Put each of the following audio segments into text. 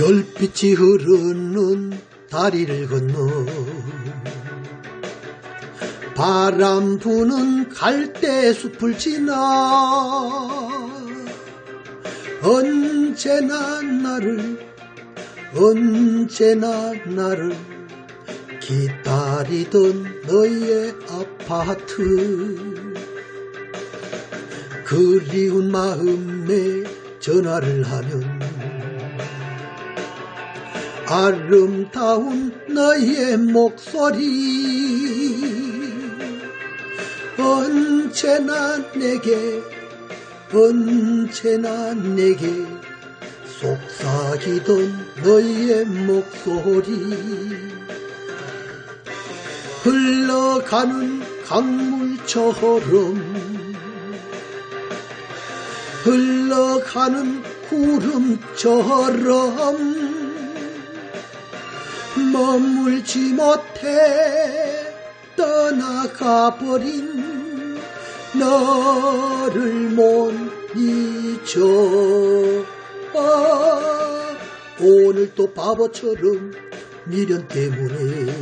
별빛이 흐르는 다리를 건너 바람 부는 갈대 숲을 지나 언제나 나를 언제나 나를 기다리던 너의 아파트. 그리운 마음에 전화를 하면 아름다운 너의 목소리 언제나 내게 언제나 내게 속삭이던 너의 목소리. 흘러가는 강물처럼 흘러가는 구름처럼 머물지 못해 떠나가 버린 너를 못 잊어. 아, 오늘 또 바보처럼 미련 때문에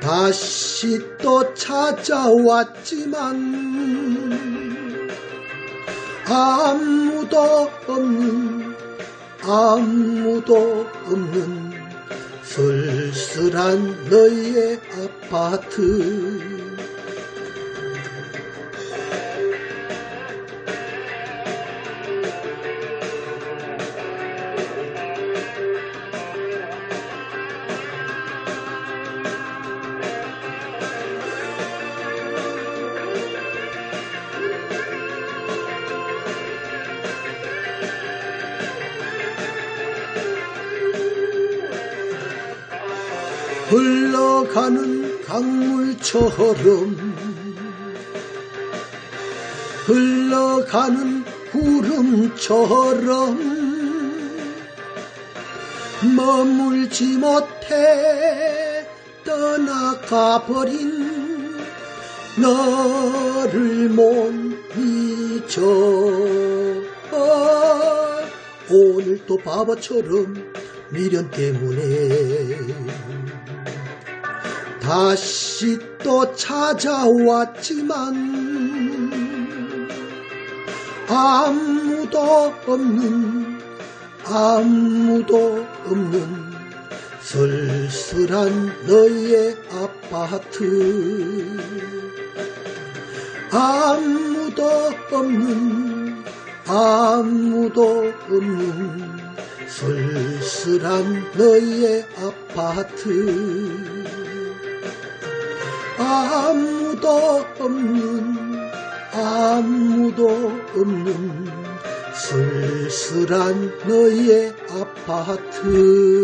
다시 또 찾아왔지만 아무도 없는 아무도 없는 쓸쓸한 너의 아파트 흘러가는 강물처럼 흘러가는 구름처럼 머물지 못해 떠나가 버린 너를 못 잊어. 오늘 또 바보처럼 미련 때문에 다시 또 찾아왔지만 아무도 없는 아무도 없는 쓸쓸한 너의 아파트. 아무도 없는 아무도 없는 쓸쓸한 너의 아파트 아무도 없는 아무도 없는 쓸쓸한 너의 아파트